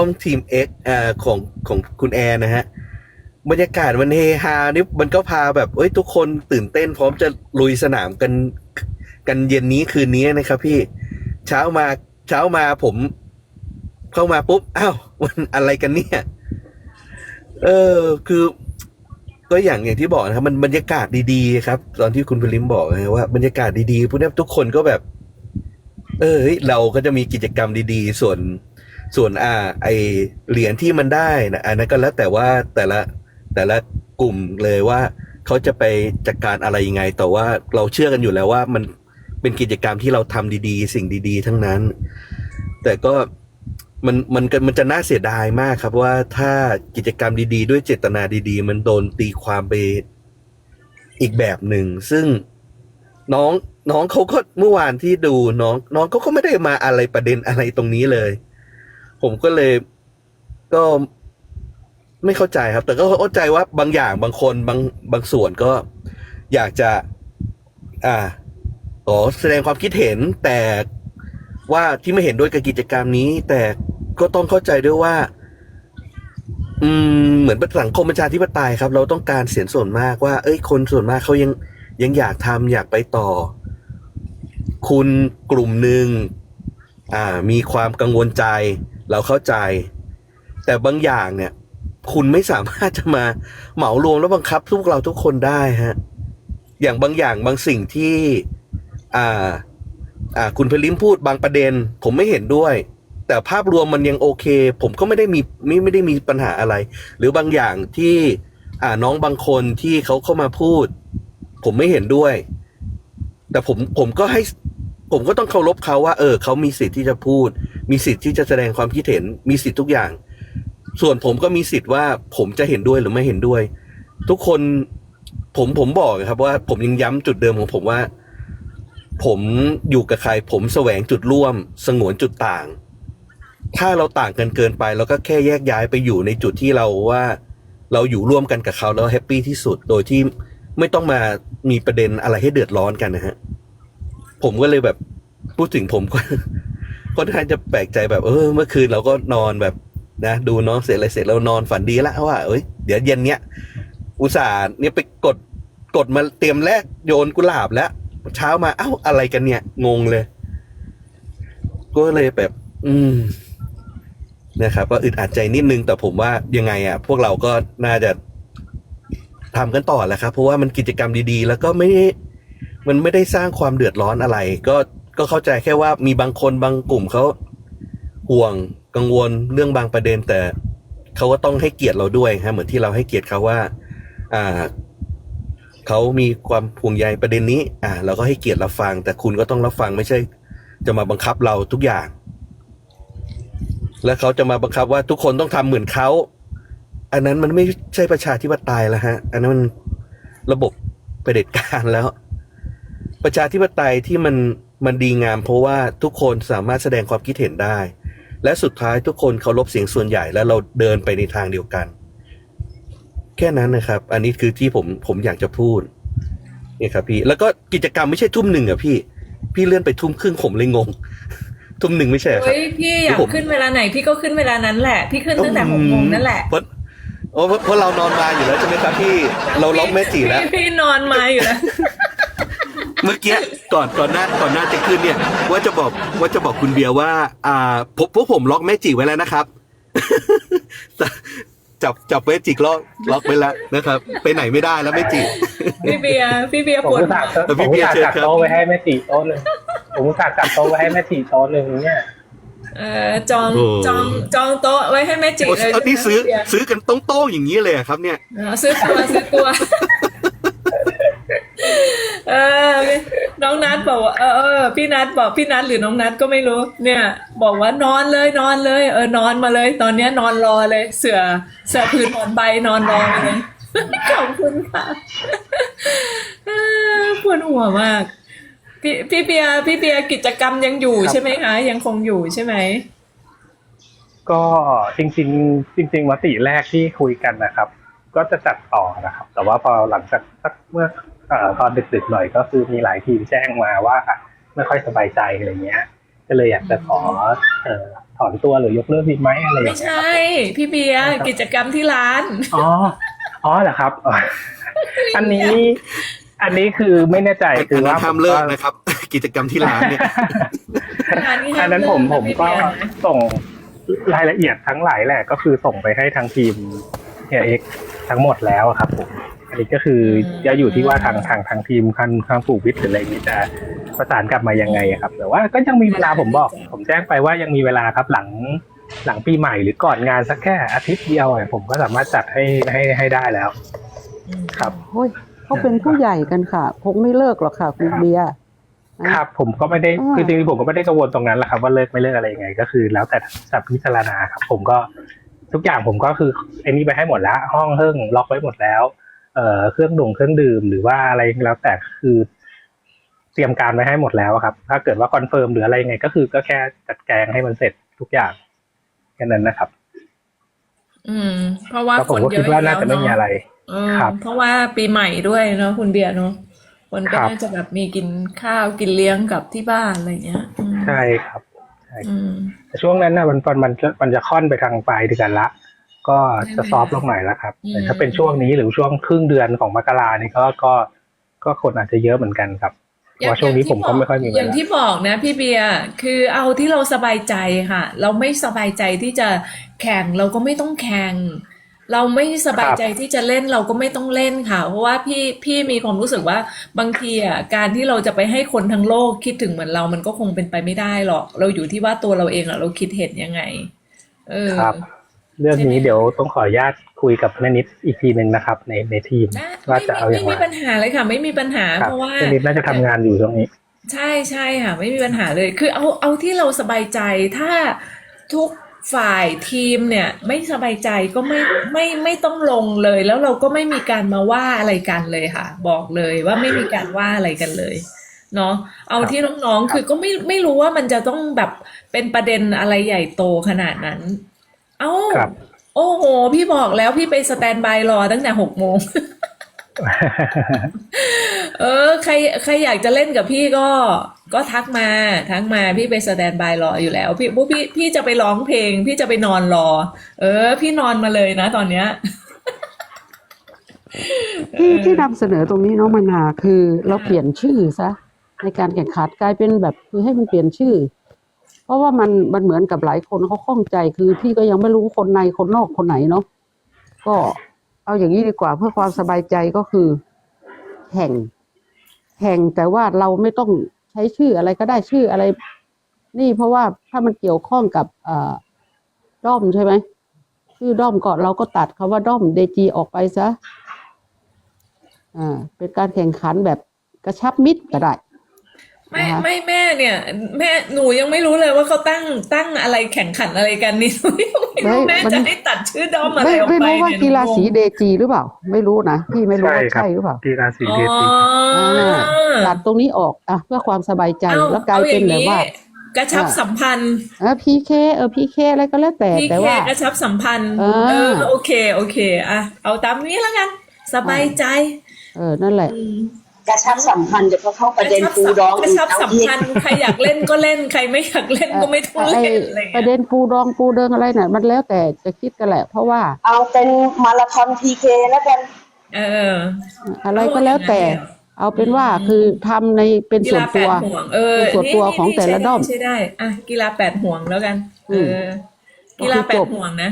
ต้องทีม X อ่าของของคุณแอร์นะฮะ บรรยากาศมันเฮฮานี่มันก็พาแบบเอ้ยทุกคนตื่นเต้นพร้อมจะลุยสนามกันกันเย็นนี้คืนนี้นะครับพี่เช้ามาเช้ามาผม เข้ามาปุ๊บอ้าวมันอะไรกันเนี่ย เออคือ ก็อย่างอย่างที่บอกนะครับ มันบรรยากาศดีๆครับ ตอนที่คุณพลิมบอกนะว่าบรรยากาศดีๆพวกนี้ทุกคนก็แบบ เออเฮ้ยเราก็จะมีกิจกรรมดีๆ ส่วน ส่วนอ่าไอเหรียญที่มันได้นะอันนั้นก็แล้วแต่ว่าแต่ละแต่ละกลุ่มเลยว่าเขาจะไปจัดการอะไรยังไง แต่ว่าเราเชื่อกันอยู่แล้วว่ามันเป็นกิจกรรมที่เราทำดีๆ สิ่งดี ๆ ทั้งนั้น แต่ก็มันมันมันจะน่าเสียดายมากครับว่าถ้ากิจกรรมดี ๆ ด้วยเจตนาดี ๆ มันโดนตีความไปอีกแบบหนึ่ง ซึ่งน้องน้องเขาก็เมื่อวานที่ดูน้อง น้องเขาก็ไม่ได้มาอะไรประเด็นอะไรตรงนี้เลย ผมก็เลยก็ไม่เข้าใจครับ แต่ก็เข้าใจว่าบางอย่างบางคนบางบางส่วนก็อยากจะ อ่าอ๋อแสดงความคิดเห็นแต่ว่าที่ไม่เห็นด้วยกับกิจกรรมนี้ แต่ก็ต้องเข้าใจด้วยว่า อืม เหมือนเป็นสังคมประชาธิปไตยครับ เราต้องการเสียงส่วนมากว่า เอ้ย คนส่วนมากเขายังยังอยากทำอยากไปต่อ คุณกลุ่มหนึ่งอ่า มีความกังวลใจ เราเข้าใจ แต่บางอย่างเนี่ย คุณไม่สามารถจะมาเหมารวมแล้วบังคับพวกเราทุกคนได้ฮะ อย่างบางอย่างบางสิ่งที่ อ่า อ่า คุณเพลิมพูดบางประเด็น ผมไม่เห็นด้วย แต่ภาพรวมมันยังโอเค ผมก็ไม่ได้มีไม่ไม่ได้มีปัญหาอะไร หรือบางอย่างที่ อ่าน้องบางคนที่เขาเข้ามาพูด ผมไม่เห็นด้วย แต่ผมผมก็ให้ ผมก็ต้องเคารพเขาว่า เออเขามีสิทธิ์ที่จะพูด มีสิทธิ์ที่จะแสดงความคิดเห็น มีสิทธิ์ทุกอย่าง ส่วนผมก็มีสิทธิ์ว่าผมจะเห็นด้วยหรือไม่เห็นด้วย ทุกคนผมผมบอกครับว่า ผมยังย้ำจุดเดิมของผมว่า ผมอยู่กับใคร ผมแสวงจุดร่วม สงวนจุดต่าง ถ้าเราต่างกันเกินไปเราก็แค่แยกย้ายไปอยู่ในจุดที่เราว่า เราอยู่ร่วมกันกับเขาแล้วแฮปปี้ที่สุดโดยที่ไม่ต้องมามีประเด็นอะไรให้เดือดร้อนกันนะฮะ ผมก็เลยแบบพูดถึงผมก็ค่อนข้างจะแปลกใจแบบ เออ เมื่อคืนเราก็นอนแบบนะดูน้องเสร็จอะไรเสร็จแล้วนอนฝันดีแล้วว่าเอ้ยเดี๋ยวเย็นเนี้ยอุตส่าห์เนี่ยไปกดกดมาเตรียมแลกโยนกุหลาบแล้ว เช้ามาเอ้าอะไรกันเนี่ย งงเลย ก็เลยแบบ อืมนะครับก็อึดอัดใจนิดนึงแต่ผมว่ายังไงอะ พวกเราก็น่าจะทำกันต่อแหละครับ เพราะว่ามันกิจกรรมดีๆ แล้วก็ไม่ไมันไม่ได้สร้างความเดือดร้อนอะไร ก็ก็เข้าใจแค่ว่ามีบางคนบางกลุ่มเขาห่วงกังวลเรื่องบางประเด็นแต่เขาก็ต้องให้เกียรติเราด้วยฮะเหมือนที่เราให้เกียรติเขาว่า อ่าเขามีความห่วงใยประเด็นนี้ อ่าเราก็ให้เกียรติรับฟัง แต่คุณก็ต้องรับฟังไม่ใช่ จะมาบังคับเราทุกอย่าง แล้วเขาจะมาบังคับว่าทุกคนต้องทำเหมือนเขาอันนั้นมันไม่ใช่ประชาธิปไตยแล้วฮะ อันนั้นมันระบบเผด็จการแล้ว ประชาธิปไตยที่มันมันดีงาม เพราะว่าทุกคนสามารถแสดงความคิดเห็นได้ และสุดท้ายทุกคนเคารพเสียงส่วนใหญ่แล้วเราเดินไปในทางเดียวกัน แค่นั้นนะครับ อันนี้คือที่ผมผมอยากจะพูดเนี่ยครับพี่ แล้วก็กิจกรรมไม่ใช่ทุ่มหนึ่งอะพี่ พี่เลื่อนไปทุ่มครึ่งผมเลยงง ทุ่มหนึ่งไม่ใช่เหรอครับเฮ้ยพี่อยากผมขึ้นเวลาไหนพี่ก็ขึ้นเวลานั้นแหละ พี่ขึ้นตั้งแต่หกโมงนั่นแหละเพราะโอ้เพราะเพราะเรานอนมาอยู่แล้วใช่ไหมครับพี่ เราล็อกแม่จีแล้วพี่พี่นอนมาอยู่แล้ว เมื่อกี้ก่อนก่อนหน้าก่อนหน้าจะขึ้นเนี่ย ว่าจะบอกว่าจะบอกคุณเบียร์ว่า อ่าพวกพวกผมล็อกแม่จีไว้แล้วนะครับ จับจับแม่จีล็อกล็อกไว้แล้วนะครับ ไปไหนไม่ได้แล้วแม่จีพี่เบียร์พี่เบียร์ผมปวดอุตส่าห์เออผพี่มเบีอุยตร์ส่าห์เชิญจัดครับโต๊ะไว้ให้แม่ตีโต๊ะหนึ่งผมอุตส่าห์จัดโต๊ะไว้ให้แม่ตีโต๊ะหนึ่งเนี่ยเอ่อจองโอ้จองจองโต๊ะไว้ให้แม่จิโอ้เลยเอานี่ซื้อพี่เบียร์ซื้อกันโต้งๆอย่างนี้เลยอะครับเนี่ยเออซื้อตัวซื้อตัว เออน้องนัดบอกว่าเออเออพี่นัดบอกพี่นัดหรือน้องนัดก็ไม่รู้ เนี่ย บอกว่านอนเลยนอนเลย เออนอนมาเลย ตอนเนี้ยนอนรอเลย เสือเสือผืนหมอนใบนอนรอเลยขอบคุณค่ะปวดหัวมาก พี่พี่เบียร์พี่เบียร์กิจกรรมยังอยู่ใช่ไหมคะ ยังคงอยู่ใช่ไหมก็จริง ๆ จริงๆมติแรกที่คุยกันนะครับ ก็จะจัดต่อนะครับ แต่ว่าพอหลังจากสักเมื่อ ตอนดึกๆหน่อยก็คือมีหลายทีมแจ้งมาว่าไม่ค่อยสบายใจอะไรเงี้ย ก็เลยอยากจะขอเอ่อถถอนตัวหรือยกเลิกดีไหมอะไรอย่างไม่เงี้ยใช่ พี่เบียร์กิจกรรมที่ร้าน อ๋อ อ๋อเหรอครับอ๋ออันนี้ อันนี้คือไม่แน่ใจคือันอนั้ว่านห้ามเลิกนะครับ กิจกรรมที่ร้านเนี่ยร้านนี้ห้ามอันนั้นผมเลิกนะผมพี่ก็เบียร์นะส่งรายละเอียดทั้งหลายแหละก็คือส่งไปให้ทางทีมเอเอ็กทั้งหมดแล้วอะครับผมอันนี้ ก็คือจะอยู่ที่ว่าทางทางทางทีมทางทางผูกวิทย์หรืออะไรนี้จะประสานกลับมายังไงอะครับ แต่ว่าก็ยังมีเวลาผมบอก ผมแจ้งไปว่ายังมีเวลาครับหลังหลังปีใหม่หรือก่อนงานสักแค่อาทิตย์เดียวอะผมก็สามารถจัดให้ให้ให้ได้แล้ว ครับโอ้ยเขาเป็นผู้ใหญ่กันค่ะคงไม่เลิกหรอกค่ะคุณเบียร์ครับ ผมก็ไม่ได้อ่าคือจริงๆผมก็ไม่ได้กังวลตรงนั้นแหละครับ ว่าเลิกไม่เลิกอะไรยังไง ก็คือ แล้วแต่จะพิจารณาครับ ผมก็ทุกอย่างผมก็คือไอ้นี่ไปให้หมดแล้ว ห้องเฮิ่งล็อกไว้หมดแล้ว เอ่อเครื่องดื่มเครื่องดื่มหรือว่าอะไรแล้วแต่คือเตรียมการไว้ให้หมดแล้วครับ ถ้าเกิดว่าคอนเฟิร์มหรืออะไรยังไง ก็คือก็แค่จัดแกงให้มันเสร็จทุกอย่างแค่นั้นนะครับ อืม เพราะว่าแล้วผคมนก็เยคิดอะว่าน่าจะไม่มีอะไรเออครับเพราะว่าปีใหม่ด้วยเนาะคุณเบียร์เนาะคนก็ครับน่าจะแบบมีกินข้าวกินเลี้ยงกับที่บ้านอะไรเงี้ยอืมใช่ครับอืมแต่ช่วงนั้นนะมันมันมันจะมันจะค่อนไปทางปลายเดือนละ ก็จะซอฟต์ลงหน่อยแล้วครับอืมแต่ถ้าเป็นช่วงนี้หรือช่วงครึ่งเดือนของมกรานี่ก็ก็ก็คนอาจจะเยอะเหมือนกันครับเพราะว่าช่วงนี้ผมก็ไม่ค่อยมีเวอย่างลาที่บอกนะพี่เบียร์คือเอาที่เราสบายใจค่ะ เราไม่สบายใจที่จะแข่งเราก็ไม่ต้องแข่งเราไม่สบายใจที่จะเล่นเราก็ไม่ต้องเล่นค่ะ เพราะว่าพี่พี่มีความรู้สึกว่าบางทีอะการที่เราจะไปให้คนทั้งโลกคิดถึงเหมือนเรา มันก็คงเป็นไปไม่ได้หรอก เราอยู่ที่ว่าตัวเราเองอะเราคิดเห็นยังไง เออครับ เรื่องนี้ใช่ไหมเดี๋ยวต้องขออนุญาตคุยกับแม่นิดอีกทีหนึ่งนะครับ ในในทีมนะว่าไม่จะเอาอไม่ย่างมีไรปัญหาเลยค่ะ ไม่มีปัญหาครับเพราะว่าแม่นิดน่าจะทำงานอยู่ตรงนี้ ใช่ใช่ค่ะ ไม่มีปัญหาเลย คือเอาเอาที่เราสบายใจถ้าทุกฝ่ายทีมเนี่ยไม่สบายใจก็ไม่ไม่ไม่ต้องลงเลย แล้วเราก็ไม่มีการมาว่าอะไรกันเลยค่ะ บอกเลยว่าไม่มีการว่าอะไรกันเลยเนาะเอาที่น้องๆคือก็ไม่ไม่รู้ว่ามันจะต้องแบบเป็นประเด็นอะไรใหญ่โตขนาดนั้น เอ้า ครับ โอ้โห พี่บอกแล้วพี่ไปสแตนบายรอตั้งแต่หกโมง เออ ใครใครอยากจะเล่นกับพี่ก็ ก็ทักมาทักมาพี่ไปสแตนบายรออยู่แล้ว พี่พวกพี่พี่จะไปร้องเพลง พี่จะไปนอนรอ เออ พี่นอนมาเลยนะตอนเนี้ย ที่ที่นำเสนอตรงนี้น้องมานาคือเราเปลี่ยนชื่อซะในการแข่งขันกลายเป็นแบบคือให้มันเปลี่ยนชื่อเพ ราะว่ามันมันเหมือนกับหลายคนเขาข้องใจคือ พี่ก็ยังไม่รู้คนในคนนอกคนไหนเนาะก็เอาอย่างนี้ดีกว่าเพื่อความสบายใจก็คือแข่งแข่งแต่ว่าเราไม่ต้องใช้ชื่ออะไรก็ได้ชื่ออะไร นี่เพราะว่าถ้ามันเกี่ยวข้องกับเอ่อด้อมใช่ไหมชื่อด้อมก็เราก็ตัดคำว่าด้อมเดจีออกไปซะอ่าเป็นการแข่งขันแบบกระชับมิตรก็ได้ ไม่นะคะไม่แม่เนี่ย แม่หนูยังไม่รู้เลยว่าเขาตั้งตั้งอะไรแข่งขันอะไรกันนี่หนูยังไม่รู้แม่จะให้ตัดชื่อด้อมอะไรไม่ออกไม่ไปรู้ว่าเนี่ยกีฬาสีหนูงงเดจีหรือเปล่า ไม่รู้นะพี่ไม่รู้ว่าใช่ครับใช่หรือเปล่า กีฬาสีอ๋อเดซีอ่าตัดตรงนี้ออกอะเพื่อความสบายใจเอาแล้วกลายเป็นแบบว่าออย่งนี้กระชับอ่าสัมพันธ์เออพีเคเออพีเคอะไรก็แล้วแต่พี่แต่เคว่า กระชับสัมพันธ์เออ เออโอเคโอเคอะเอาตามนี้แล้วกัน สบายใจเออนั่นแหละ อืม กระชับสัมพันธ์เดี๋ยวพอเข้าประเด็นปูดองกระอีกชับเอาสัมอีกพันธ์ใครอยากเล่นก็เล่นใครไม่อยากเล่นก็ไม่ต้องไอ้เล่นอะไรประเงี้ยเด็นปูดองปูเดิงอะไรน่ะ มันแล้วแต่จะคิดกันแหละ เพราะว่าเอาเป็นมาราธอนพีเคแล้วกัน เออ อะไรก็แล้วแต่ เอาเป็นว่าคือทำในเป็นกีส่วนฬาแปตัว ดห่วง เออเป็นส่วนตัวของแต่ละด้อมใช่ได้อะกีฬาแปดห่วงแล้วกัน เอออม กีฬาแปก็คือจดบห่วงนะ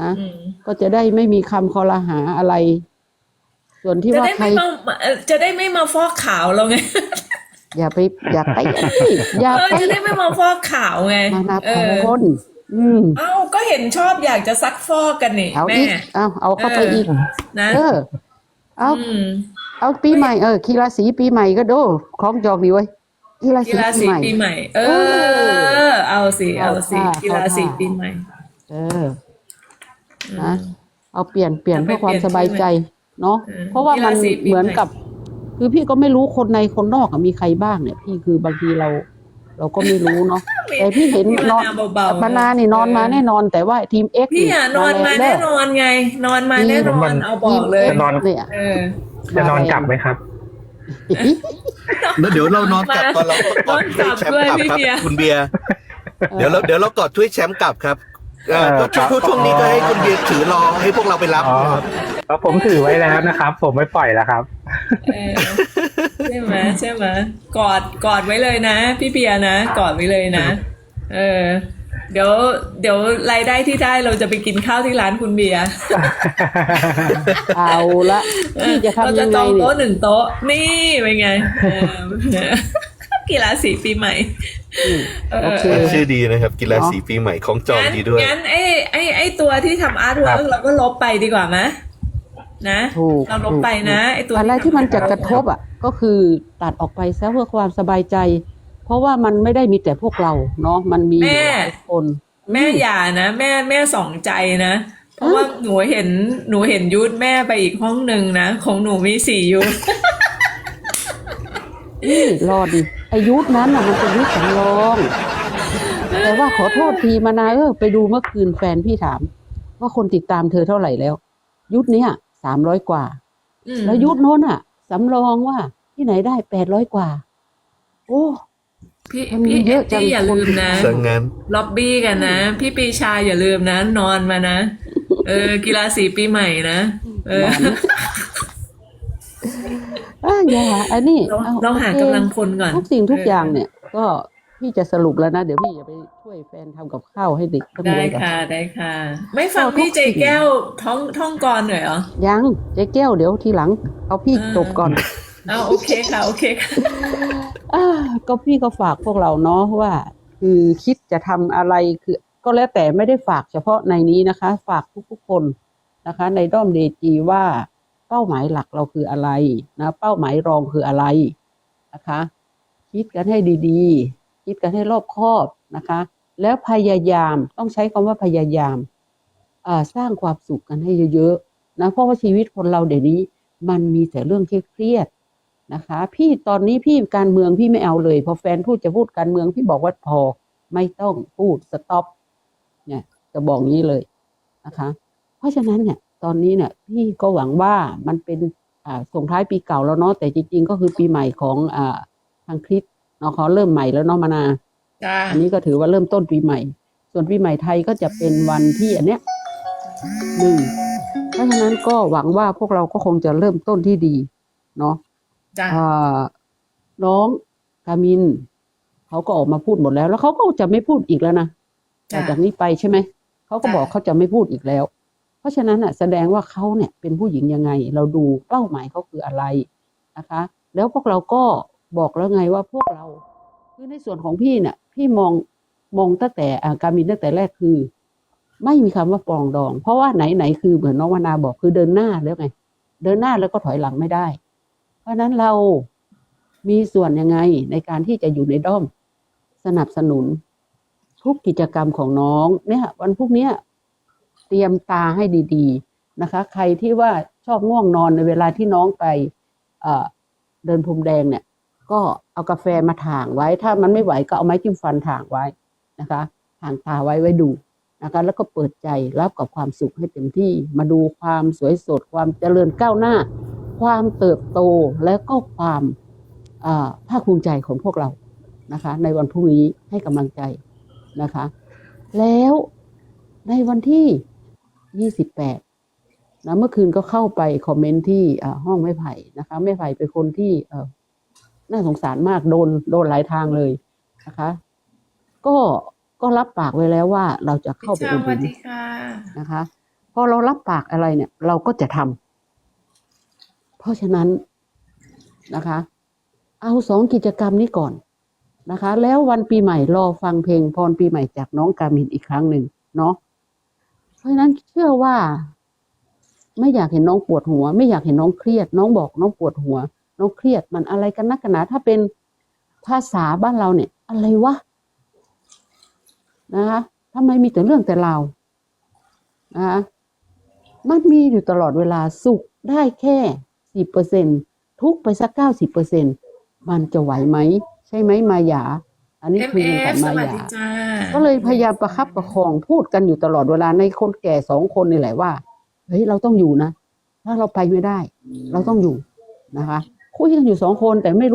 นะ อืม ก็จะได้ไม่มีคำคอรหาอะไร ส่วนที่จะว่าได้ใคร ไม่มาเอ่อจะได้ไม่มาฟอกขาวเราไงอย่าไปอย่าไปอย่าเออไปจะได้ไม่มาฟอกขาวไงมานาเอพอคน อืมเอ้าก็เห็นชอบอยากจะซักฟอกกันนี่เอาแม่อีกเอาเอาเข้าไปอีก นะเออ เอาอืม เอาปีใหม่เออกีฬาสีปีใหม่ก็ดูคล้องจองดีไว้ยกีฬากีสีฬาปีสีใหม่ ปีใหม่ เอเออ เอาสิเอาสิเอาค่ะกีฬาสีเอาค่ะปีใหม่ เออนะเอาเปลี่ยนเปลี่ยนจะไปเพื่อความเปลี่ยนสบายใจ เนาะเออเพราะว่ามันกีฬาสีปีเหมือนใหม่ กับ คือพี่ก็ไม่รู้คนในคนนอกอะมีใครบ้างเนี่ย พี่คือบางทีเรา เราก็ไม่รู้เนาะ แต่พี่เห็นนอนเบาๆบานานี่นอนมาแน่นอน แต่ว่าทีมเอ็ก พี่อะนอนมาแน่นอนไง นอนมาแน่นอนเอาบอกเลย จะนอนเนี่ยเออ จะนอนกลับไหมครับ แล้วเดี๋ยวเรานอนกลับตอนเราตอนนอนกลับแชมด้วยป์กลับพี่ครับเบียร์ คุณเบียร์ เดี๋ยวเราเดี๋ยวเรากอดถ้วยแชมป์กลับครับ เอ่อก็ช่วงช่วงช่วงนี้ก็ให้คุณเบียร์ถือรอให้พวกเราไปรับ อ๋อนะครับแล้วผมถือไว้แล้วนะครับ ผมไม่ปล่อยแล้วครับ เออใช่ไหมใช่ไหมกอดกอดไว้เลยนะ พี่เบียร์นะ กอดไว้เลยนะ เออ เดี๋ยว เดี๋ยวรายได้ที่ได้เราจะไปกินข้าวที่ร้านคุณเบียร์เอาละพี่จะเราทำจะยังจไงองเนี่โต๊ะยหนึ่งโต๊ะ นี่เป็นไงเออกีฬาสีปีใหม่อืมเออ โอเคชื่อดีนะครับ กีฬาสีปีใหม่ของจองงั้นดีด้วย งั้นไอ้ไอ้ไอ้ตัวที่ทำอาร์ตเวิร์กเราก็ลบไปดีกว่าไหมนะถูกเราลบไปนะไอ้ตัวอะไรที่มันจะกระทบอะ ก็คือตัดออกไปซะเพื่อความสบายใจ เพราะว่ามันไม่ได้มีแต่พวกเราเนาะมันมีหลายคน แม่อย่านะ แม่แม่สองใจนะเพราะว่าหนูเห็นหนูเห็นยุทธแม่ไปอีกห้องหนึ่งนะ ของหนูมีสี่ยุทธนี่รอดิ อายุทธนั้นอะมันเป็นยุทธสำรอง แต่ว่าขอโทษทีมานาเออไปดูเมื่อคืนแฟนพี่ถาม ว่าคนติดตามเธอเท่าไหร่แล้ว ยุทธเนี้ยสามร้อยกว่า อืมแล้วยุทธโน้นอะสำรองว่าที่ไหนได้แปดร้อยกว่า โอ้ พี่มันมีพี่เยเออะฟจังตี้อย่าลืมนะสังงานล็อบบี้กันนะ พี่ปีชาอย่าลืมนะ นอนมานะ เออ กีฬาสีปีใหม่นะ เออ อะอย่าอันนี้เราอเราหาโอคกำลังพลก่อน ทุกสิ่งทุกอย่างเนี่ย ก็พี่จะสรุปแล้วนะ เดี๋ยวพี่อย่าไปช่วยแฟนทำกับข้าวให้เด็กทั้งหมได้ดก่อนค่ะได้ค่ะ ไม่ฟังเอาทุกพี่เจสิ่งแก้วท้องท่องกรหน่อยเหรอยังเจ๊แก้วเดี๋ยวทีหลัง เอาพี่อ่าจบก่อนเอาโอเคค่ะโอเคค่ะอ่าก็พี่ก็ฝากพวกเราเนาะว่า คือคิดจะทำอะไรคือ ก็แล้วแต่ไม่ได้ฝากเฉพาะในนี้นะคะ ฝากทุกๆคนนะคะ ในด้อมเดจีว่า เป้าหมายหลักเราคืออะไรนะเป้าหมายรองคืออะไรนะคะคิดกันให้ดีๆ คิดกันให้รอบคอบนะคะ แล้วพยายามต้องใช้คำว่าพยายามสร้างความสุขกันให้เยอะๆนะเพราะว่าชีวิตคนเราเดี๋ยวนี้ มันมีแต่เรื่องเครียดๆนะคะ พี่ตอนนี้พี่การเมืองพี่ไม่เอาเลยพอแฟนพูดจะพูดการเมืองพี่บอกว่าพอไม่ต้องพูดสต็อปเนี่ยจะบอกงี้เลยนะคะ เพราะฉะนั้นเนี่ย ตอนนี้เนี่ยพี่ก็หวังว่ามันเป็นอ่าส่งท้ายปีเก่าแล้วเนาะแต่จริงๆ ก็คือปีใหม่ของอ่าทางคริสต์เนาะเขาเริ่มใหม่แล้วเนาะมานาจ้าอันนี้ก็ถือว่าเริ่มต้นปีใหม่ ส่วนปีใหม่ไทยก็จะเป็นวันที่อันเนี้ยหนึ่งเพราะฉะนั้นก็หวังว่าพวกเราก็คงจะเริ่มต้นที่ดี เนาะจ้าอ่าน้องกามินเขาก็ออกมาพูดหมดแล้ว แล้วเขาก็จะไม่พูดอีกแล้วนะจ้ะต่อจากนี้ไปใช่ไหมเขาก็จ้ะบอกเขาจะไม่พูดอีกแล้วเพ ราะฉะนั้นอะแสดงว่าเขาเนี่ยเป็นผู้หญิงยังไง เราดูเป้าหมายเขาคืออะไรนะคะ แล้วพวกเราก็บอกแล้วไงว่าพวกเราคือในส่วนของพี่เนี่ยพี่มองมองตั้งแต่การมินตั้งแต่แรกคือ ไม่มีคำว่าปองดอง เพราะว่าไหนไหนคือเหมือนน้องวนาบอกคือเดินหน้าแล้วไง เดินหน้าแล้วก็ถอยหลังไม่ได้ เพราะฉะนั้นเรามีส่วนยังไงในการที่จะอยู่ในด้อมสนับสนุนทุกกิจกรรมของน้องเนี่ยวันพรุ่งเนี้ย เตรียมตาให้ดีๆนะคะ ใครที่ว่าชอบง่วงนอนในเวลาที่น้องไปเดินพรมแดงเนี่ย ก็เอากาแฟมาถ่างไว้ ถ้ามันไม่ไหวก็เอาไม้จิ้มฟันถ่างไว้นะคะถ่างตาไว้ไว้ดูนะคะแล้วก็เปิดใจรับกับความสุขให้เต็มที่มาดูความสวยสดความเจริญก้าวหน้า ความเติบโตและก็ความภาคภูมิใจของพวกเรานะคะ ในวันพรุ่งนี้ให้กำลังใจนะคะ แล้วในวันที่ ยี่สิบแปดนะเมื่อคืนก็เข้าไปคอมเมนต์ที่อ่าห้องไม้ไผ่นะคะไม้ไผ่เป็นคนที่เอ่อน่าสงสารมากโดนโดนหลายทางเลยนะคะ ก็ก็รับปากไว้แล้วว่าเราจะเข้าไปพี่อุชาดสหนุวัสนดีค่ะนะคะพอเรารับปากอะไรเนี่ย เราก็จะทำเพราะฉะนั้นนะคะ เอาสองกิจกรรมนี้ก่อนนะคะ แล้ววันปีใหม่รอฟังเพลงพรปีใหม่จากน้องกามินอีกครั้งหนึ่งเนาะเพ ราะฉะนั้นเชื่อว่า ไม่อยากเห็นน้องปวดหัว ไม่อยากเห็นน้องเครียด น้องบอกน้องปวดหัว น้องเครียดมันอะไรกันนักกันหนาถ้าเป็นภาษาบ้านเราเนี่ย อะไรวะนะคะทำไมมีแต่เรื่องแต่เรานะคะมันมีอยู่ตลอดเวลาสุขได้แค่สิบเปอร์เซ็นทุกไปสักเก้าสิบเปอร์เซ็นมันจะไหวไหม ใช่ไหมมายา อันนี้คุยเอกันมายา ก็เลยพยายามประคับประคองพูดกันอยู่ตลอดเวลาในคนแก่สองคนนี่แหละว่าเฮ้ยเราต้องอยู่นะ ถ้าเราไปไม่ได้ เราต้องอยู่นะคะ คุยกันอยู่สองคนแต่ไม่รู้